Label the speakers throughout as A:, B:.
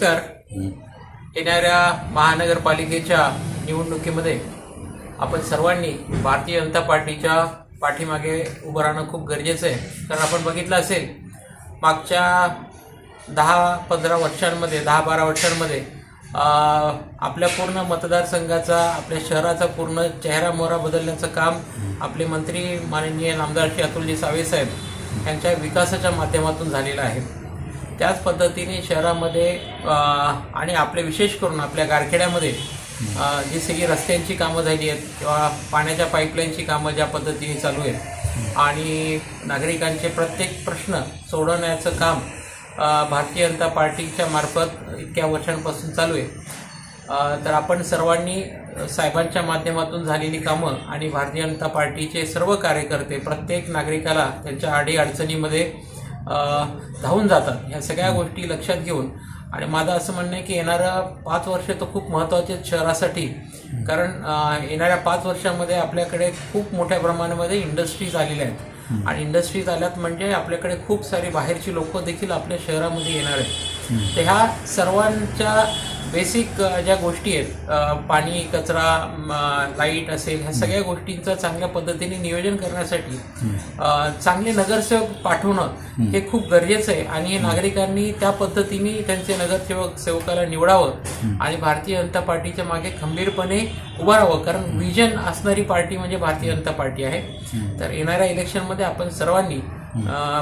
A: नमस्कार. येणाऱ्या महानगरपालिकेच्या निवडणुकीमध्ये आपण सर्वांनी भारतीय जनता पार्टीच्या पाठीमागे उभं राहणं खूप गरजेचं आहे. कारण आपण बघितलं असेल मागच्या दहा पंधरा वर्षांमध्ये दहा बारा वर्षांमध्ये आपल्या पूर्ण मतदारसंघाचा आपल्या शहराचा पूर्ण चेहरा मोहरा बदलण्याचं काम आपले मंत्री माननीय नामदार श्री अतुलजी सावे साहेब यांच्या विकासाच्या माध्यमातून झालेलं आहे. त्याच पद्धतीने शहरामध्ये आणि आपले विशेष करून आपल्या गारखेड्यामध्ये जी सगळी रस्त्यांची कामं झाली आहेत किंवा पाण्याच्या पाईपलाईनची कामं ज्या पद्धतीने चालू आहेत आणि नागरिकांचे प्रत्येक प्रश्न सोडवण्याचं काम भारतीय जनता पार्टीच्या मार्फत इतक्या वर्षांपासून चालू आहे. तर आपण सर्वांनी साहेबांच्या माध्यमातून झालेली कामं आणि भारतीय जनता पार्टीचे सर्व कार्यकर्ते प्रत्येक नागरिकाला त्यांच्या अडीअडचणीमध्ये धावून जातात. ह्या सगळ्या गोष्टी लक्षात घेऊन. आणि माझं असं म्हणणं आहे की येणारं पाच वर्ष तर खूप महत्त्वाचे आहेत शहरासाठी. कारण येणाऱ्या पाच वर्षामध्ये आपल्याकडे खूप मोठ्या प्रमाणामध्ये इंडस्ट्रीज आलेल्या आहेत. आणि इंडस्ट्रीज आल्यात म्हणजे आपल्याकडे खूप सारी बाहेरची लोक देखील आपल्या शहरामध्ये येणार आहेत. तर ह्या सर्वांच्या बेसिक ज्या गोष्टी आहेत पाणी कचरा लाइट असेल ह्या सगळ्या गोष्टींचं चांगल्या पद्धतीने नियोजन करण्यासाठी चांगले नगरसेवक पाठवणं हे खूप गरजेचं आहे. आणि नागरिकांनी त्या पद्धतीने त्यांचे नगरसेवक सेवकाला निवडावं आणि भारतीय जनता पार्टीच्या मागे खंबीरपणे उभं राहावं. कारण विजन असणारी पार्टी म्हणजे भारतीय जनता पार्टी आहे. तर येणाऱ्या इलेक्शनमध्ये आपण सर्वांनी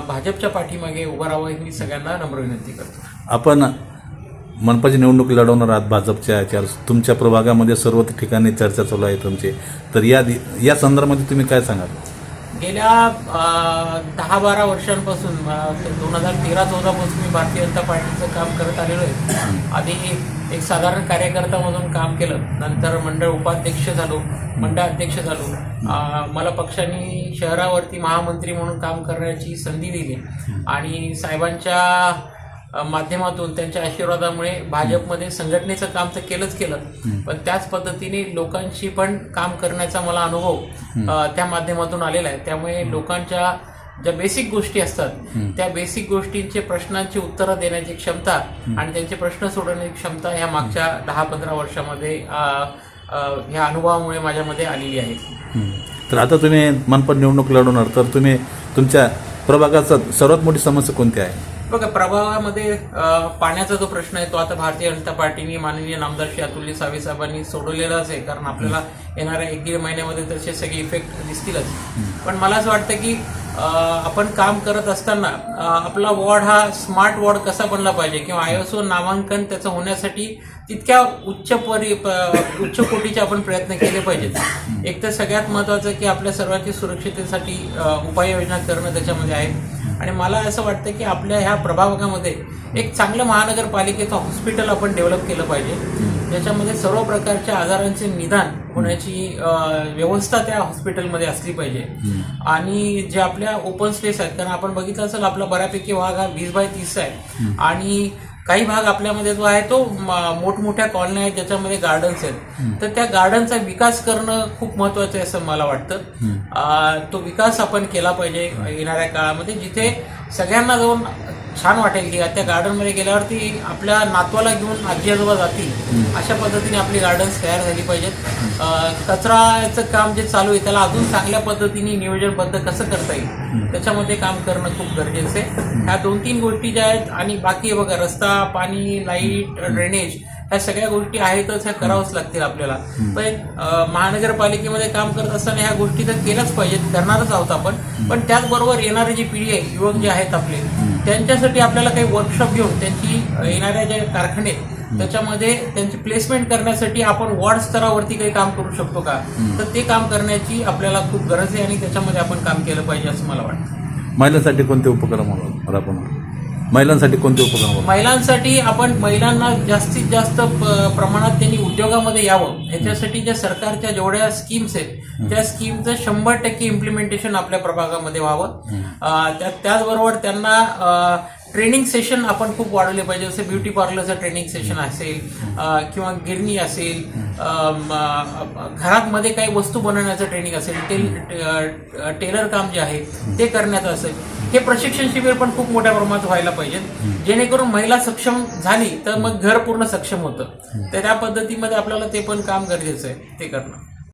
A: भाजपच्या पाठीमागे उभं राहावं ही मी सगळ्यांना नम्र विनंती करतो.
B: आपण मनपाची निवडणूक लढवणार आहात भाजपच्या याच्यावर. तुमच्या प्रभागामध्ये सर्व ठिकाणी चर्चा चालू आहे तुमची. तर या दि- या संदर्भामध्ये तुम्ही काय सांगाल?
A: गेल्या दहा बारा वर्षांपासून दोन हजार तेरा चौदा पासून मी भारतीय जनता पार्टीचं काम करत आलेलो आहे. आधी एक साधारण कार्यकर्ता म्हणून काम केलं. नंतर मंडळ उपाध्यक्ष झालो मंडळ अध्यक्ष झालो मला पक्षाने शहरावरती महामंत्री म्हणून काम करण्याची संधी दिली. आणि साहेबांच्या माध्यमातून त्यांच्या आशीर्वादामुळे भाजपमध्ये संघटनेचं काम तर केलंच केलं. पण त्याच पद्धतीने लोकांशी पण काम करण्याचा मला अनुभव त्या माध्यमातून आलेला आहे. त्यामुळे लोकांच्या ज्या बेसिक गोष्टी असतात त्या बेसिक गोष्टींचे प्रश्नांची उत्तरं देण्याची क्षमता आणि त्यांचे प्रश्न सोडवण्याची क्षमता ह्या मागच्या दहा पंधरा वर्षामध्ये ह्या अनुभवामुळे माझ्यामध्ये आलेली आहे.
B: तर आता तुम्ही मनपा निवडणूक लढवणार. तर तुम्ही तुमच्या प्रभागाचा सर्वात मोठी समस्या कोणती आहे?
A: बघा प्रभावामध्ये पाण्याचा जो प्रश्न आहे तो आता भारतीय जनता पार्टीने माननीय नामदार श्री अतुल्य सावे साहेबांनी सोडवलेलाच आहे. कारण आपल्याला येणाऱ्या एक दीड महिन्यामध्ये तसे सगळे इफेक्ट दिसतीलच. पण मला असं वाटतं की आपण काम करत असताना आपला वॉर्ड हा स्मार्ट वॉर्ड कसा बनला पाहिजे? किंवा आयएसओ नामांकन त्याचं होण्यासाठी तितक्या उच्च परी उच्च कोटीचे आपण प्रयत्न केले पाहिजेत. एक तर सगळ्यात महत्त्वाचं की आपल्या सर्वांची सुरक्षिततेसाठी उपाययोजना करणं त्याच्यामध्ये आहे. आणि मला असं वाटतं की आपल्या ह्या प्रभागामध्ये एक चांगलं महानगरपालिकेचं हॉस्पिटल आपण डेव्हलप केलं पाहिजे. ज्याच्यामध्ये सर्व प्रकारच्या आजारांचे निदान होण्याची व्यवस्था त्या हॉस्पिटलमध्ये असली पाहिजे. आणि जे आपल्या ओपन स्पेस आहेत कारण आपण बघितलं असेल आपला बऱ्यापैकी भाग हा वीस बाय तीस आहे. आणि काही भाग आपल्यामध्ये जो आहे तो मोठमोठ्या कॉलन्या आहेत ज्याच्यामध्ये गार्डन्स आहेत. तर त्या गार्डनचा विकास करणं खूप महत्वाचं आहे असं मला वाटतं. तो विकास आपण केला पाहिजे येणाऱ्या काळामध्ये जिथे सगळ्यांना जाऊन छान वाटेल की त्या गार्डनमध्ये गेल्यावरती आपल्या नातवाला घेऊन आजी आजोबा जातील अशा पद्धतीने आपली गार्डन्स तयार झाली पाहिजेत. कचराचं काम जे चालू आहे त्याला अजून चांगल्या पद्धतीने नियोजनबद्ध कसं करता येईल त्याच्यामध्ये काम करणं खूप गरजेचं आहे. ह्या दोन तीन गोष्टी ज्या आहेत आणि बाकी बघा रस्ता पाणी लाइट ड्रेनेज ह्या सगळ्या गोष्टी आहेतच ह्या करावंच लागतील आपल्याला. पण महानगरपालिकेमध्ये काम करत असताना ह्या गोष्टी तर केल्याच पाहिजेत करणारच आहोत आपण. पण त्याचबरोबर येणारी जी पिढी आहे युवक जे आहेत आपले त्यांच्यासाठी आपल्याला काही वर्कशॉप घेऊन त्यांची येणाऱ्या ज्या कारखाने त्याच्यामध्ये त्यांची प्लेसमेंट करण्यासाठी आपण वॉर्ड स्तरावरती काही काम करू शकतो का? तर ते काम करण्याची आपल्याला खूप गरज आहे आणि त्याच्यामध्ये आपण काम केलं पाहिजे असं मला वाटतं.
B: महिलांसाठी कोणते उपक्रम राबवणार महिलांसाठी कोणते उपक्रम
A: महिलांसाठी आपण महिलांना जास्तीत जास्त प्रमाणात त्यांनी उद्योगामध्ये यावं. ह्याच्यासाठी ज्या सरकारच्या जेवढ्या स्कीम्स आहेत त्या स्कीमचं शंभर टक्के इम्प्लिमेंटेशन आपल्या प्रभागामध्ये व्हावं. त्या- त्याचबरोबर त्यांना ट्रेनिंग सेशन आपण खूप वाढवले पाहिजे. जसं ब्युटी पार्लरचं ट्रेनिंग सेशन असेल किंवा गिरणी असेल घरात मध्ये काही वस्तू बनवण्याचं ट्रेनिंग असेल टेल टेलर काम जे आहे ते करण्याचं असेल. हे प्रशिक्षण शिबिर पण खूप मोठ्या प्रमाणात व्हायला पाहिजेत. जेणेकरून महिला सक्षम झाली तर मग घर पूर्ण सक्षम होतं. तर त्या पद्धतीमध्ये आपल्याला ते पण काम गरजेचं आहे ते करणं.